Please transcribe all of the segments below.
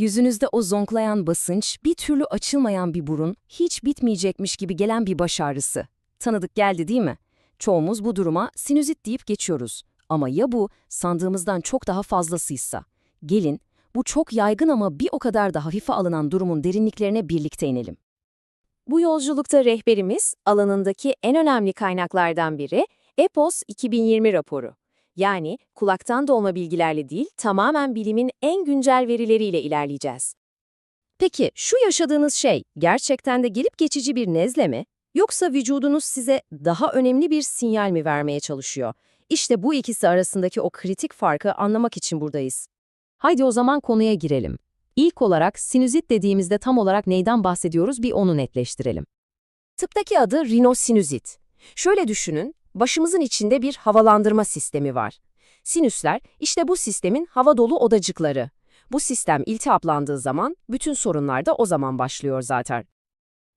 Yüzünüzde o zonklayan basınç, bir türlü açılmayan bir burun, hiç bitmeyecekmiş gibi gelen bir baş ağrısı. Tanıdık geldi değil mi? Çoğumuz bu duruma sinüzit deyip geçiyoruz. Ama ya bu sandığımızdan çok daha fazlasıysa? Gelin, bu çok yaygın ama bir o kadar da hafife alınan durumun derinliklerine birlikte inelim. Bu yolculukta rehberimiz alanındaki en önemli kaynaklardan biri EPOS 2020 raporu. Yani kulaktan dolma bilgilerle değil, tamamen bilimin en güncel verileriyle ilerleyeceğiz. Peki şu yaşadığınız şey gerçekten de gelip geçici bir nezle mi? Yoksa vücudunuz size daha önemli bir sinyal mi vermeye çalışıyor? İşte bu ikisi arasındaki o kritik farkı anlamak için buradayız. Haydi o zaman konuya girelim. İlk olarak sinüzit dediğimizde tam olarak neyden bahsediyoruz bir onu netleştirelim. Tıptaki adı rinosinüzit. Şöyle düşünün, başımızın içinde bir havalandırma sistemi var. Sinüsler işte bu sistemin hava dolu odacıkları. Bu sistem iltihaplandığı zaman bütün sorunlar da o zaman başlıyor zaten.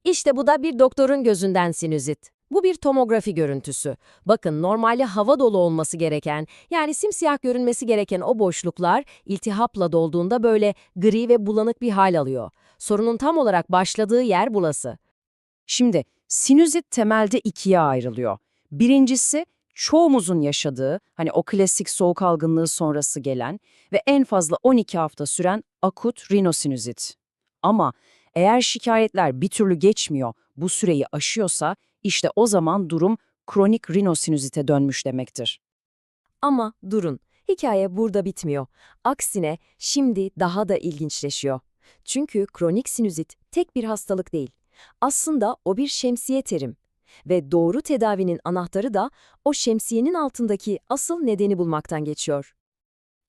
İşte bu da bir doktorun gözünden sinüzit. Bu bir tomografi görüntüsü. Bakın normalde hava dolu olması gereken, yani simsiyah görünmesi gereken o boşluklar iltihapla dolduğunda böyle gri ve bulanık bir hal alıyor. Sorunun tam olarak başladığı yer burası. Şimdi sinüzit temelde ikiye ayrılıyor. Birincisi çoğumuzun yaşadığı, hani o klasik soğuk algınlığı sonrası gelen ve en fazla 12 hafta süren akut rinosinüzit. Ama eğer şikayetler bir türlü geçmiyor, bu süreyi aşıyorsa işte o zaman durum kronik rinosinüzite dönmüş demektir. Ama durun, hikaye burada bitmiyor. Aksine şimdi daha da ilginçleşiyor. Çünkü kronik sinüzit tek bir hastalık değil. Aslında o bir şemsiye terim. Ve doğru tedavinin anahtarı da o şemsiyenin altındaki asıl nedeni bulmaktan geçiyor.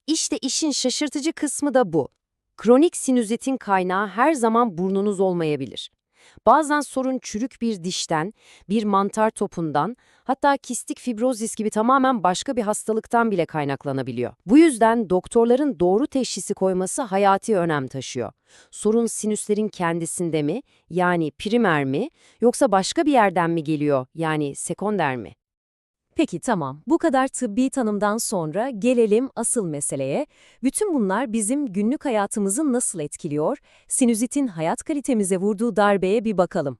İşte işin şaşırtıcı kısmı da bu. Kronik sinüzitin kaynağı her zaman burnunuz olmayabilir. Bazen sorun çürük bir dişten, bir mantar topundan, hatta kistik fibrozis gibi tamamen başka bir hastalıktan bile kaynaklanabiliyor. Bu yüzden doktorların doğru teşhisi koyması hayati önem taşıyor. Sorun sinüslerin kendisinde mi, yani primer mi, yoksa başka bir yerden mi geliyor, yani sekonder mi? Peki tamam, bu kadar tıbbi tanımdan sonra gelelim asıl meseleye. Bütün bunlar bizim günlük hayatımızı nasıl etkiliyor? Sinüzitin hayat kalitemize vurduğu darbeye bir bakalım.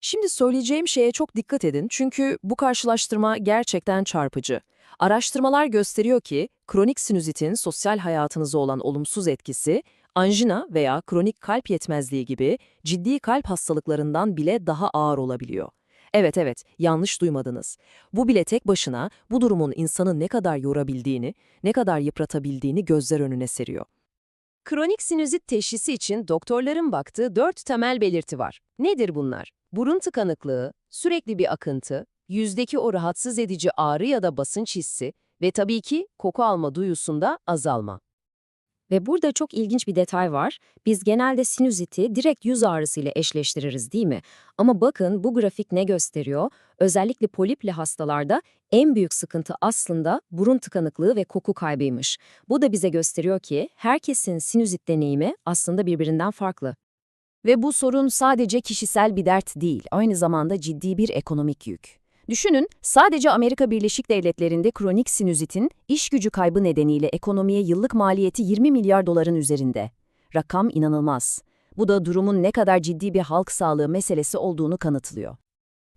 Şimdi söyleyeceğim şeye çok dikkat edin çünkü bu karşılaştırma gerçekten çarpıcı. Araştırmalar gösteriyor ki kronik sinüzitin sosyal hayatınıza olan olumsuz etkisi, anjina veya kronik kalp yetmezliği gibi ciddi kalp hastalıklarından bile daha ağır olabiliyor. Evet evet, yanlış duymadınız. Bu bile tek başına bu durumun insanı ne kadar yorabildiğini, ne kadar yıpratabildiğini gözler önüne seriyor. Kronik sinüzit teşhisi için doktorların baktığı dört temel belirti var. Nedir bunlar? Burun tıkanıklığı, sürekli bir akıntı, yüzdeki o rahatsız edici ağrı ya da basınç hissi ve tabii ki koku alma duyusunda azalma. Ve burada çok ilginç bir detay var. Biz genelde sinüziti direkt yüz ağrısıyla eşleştiririz değil mi? Ama bakın bu grafik ne gösteriyor? Özellikle polipli hastalarda en büyük sıkıntı aslında burun tıkanıklığı ve koku kaybıymış. Bu da bize gösteriyor ki herkesin sinüzit deneyimi aslında birbirinden farklı. Ve bu sorun sadece kişisel bir dert değil, aynı zamanda ciddi bir ekonomik yük. Düşünün, sadece Amerika Birleşik Devletleri'nde kronik sinüzitin iş gücü kaybı nedeniyle ekonomiye yıllık maliyeti 20 milyar doların üzerinde. Rakam inanılmaz. Bu da durumun ne kadar ciddi bir halk sağlığı meselesi olduğunu kanıtlıyor.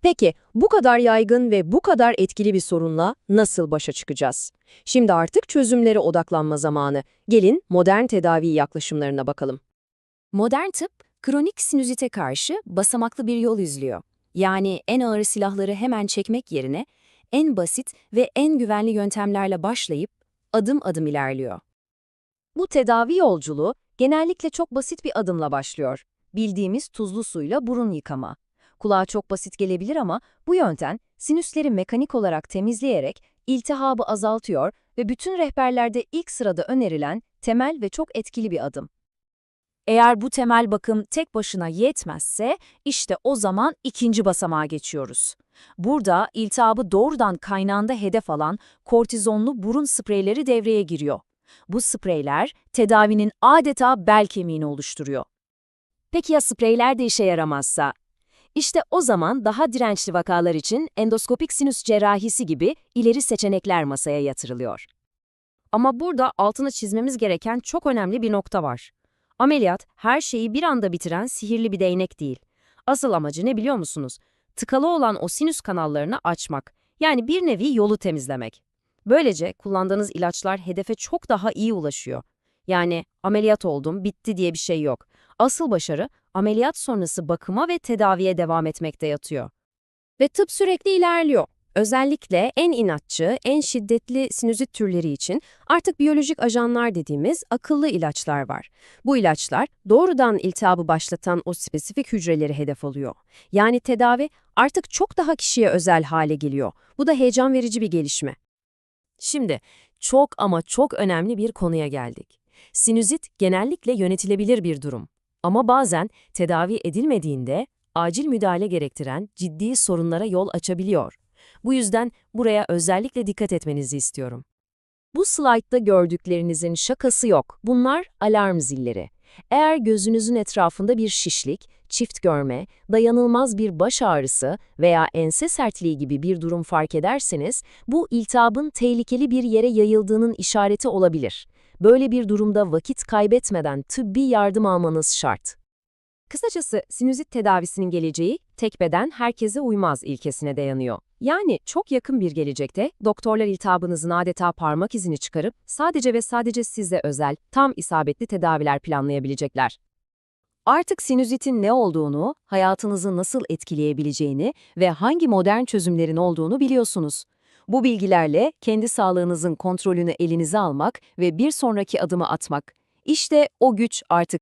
Peki, bu kadar yaygın ve bu kadar etkili bir sorunla nasıl başa çıkacağız? Şimdi artık çözümlere odaklanma zamanı. Gelin modern tedavi yaklaşımlarına bakalım. Modern tıp, kronik sinüzite karşı basamaklı bir yol izliyor. Yani en ağır silahları hemen çekmek yerine en basit ve en güvenli yöntemlerle başlayıp adım adım ilerliyor. Bu tedavi yolculuğu genellikle çok basit bir adımla başlıyor. Bildiğimiz tuzlu suyla burun yıkama. Kulağa çok basit gelebilir ama bu yöntem sinüsleri mekanik olarak temizleyerek iltihabı azaltıyor ve bütün rehberlerde ilk sırada önerilen temel ve çok etkili bir adım. Eğer bu temel bakım tek başına yetmezse, işte o zaman ikinci basamağa geçiyoruz. Burada iltihabı doğrudan kaynağında hedef alan kortizonlu burun spreyleri devreye giriyor. Bu spreyler tedavinin adeta bel kemiğini oluşturuyor. Peki ya spreyler de işe yaramazsa? İşte o zaman daha dirençli vakalar için endoskopik sinüs cerrahisi gibi ileri seçenekler masaya yatırılıyor. Ama burada altını çizmemiz gereken çok önemli bir nokta var. Ameliyat her şeyi bir anda bitiren sihirli bir değnek değil. Asıl amacı ne biliyor musunuz? Tıkalı olan o sinüs kanallarını açmak. Yani bir nevi yolu temizlemek. Böylece kullandığınız ilaçlar hedefe çok daha iyi ulaşıyor. Yani ameliyat oldum, bitti diye bir şey yok. Asıl başarı ameliyat sonrası bakıma ve tedaviye devam etmekte yatıyor. Ve tıp sürekli ilerliyor. Özellikle en inatçı, en şiddetli sinüzit türleri için artık biyolojik ajanlar dediğimiz akıllı ilaçlar var. Bu ilaçlar doğrudan iltihabı başlatan o spesifik hücreleri hedef alıyor. Yani tedavi artık çok daha kişiye özel hale geliyor. Bu da heyecan verici bir gelişme. Şimdi çok ama çok önemli bir konuya geldik. Sinüzit genellikle yönetilebilir bir durum. Ama bazen tedavi edilmediğinde acil müdahale gerektiren ciddi sorunlara yol açabiliyor. Bu yüzden buraya özellikle dikkat etmenizi istiyorum. Bu slaytta gördüklerinizin şakası yok. Bunlar alarm zilleri. Eğer gözünüzün etrafında bir şişlik, çift görme, dayanılmaz bir baş ağrısı veya ense sertliği gibi bir durum fark ederseniz, bu iltihabın tehlikeli bir yere yayıldığının işareti olabilir. Böyle bir durumda vakit kaybetmeden tıbbi yardım almanız şart. Kısacası sinüzit tedavisinin geleceği tek beden herkese uymaz ilkesine dayanıyor. Yani çok yakın bir gelecekte doktorlar iltihabınızın adeta parmak izini çıkarıp sadece ve sadece size özel, tam isabetli tedaviler planlayabilecekler. Artık sinüzitin ne olduğunu, hayatınızı nasıl etkileyebileceğini ve hangi modern çözümlerin olduğunu biliyorsunuz. Bu bilgilerle kendi sağlığınızın kontrolünü elinize almak ve bir sonraki adımı atmak. İşte o güç artık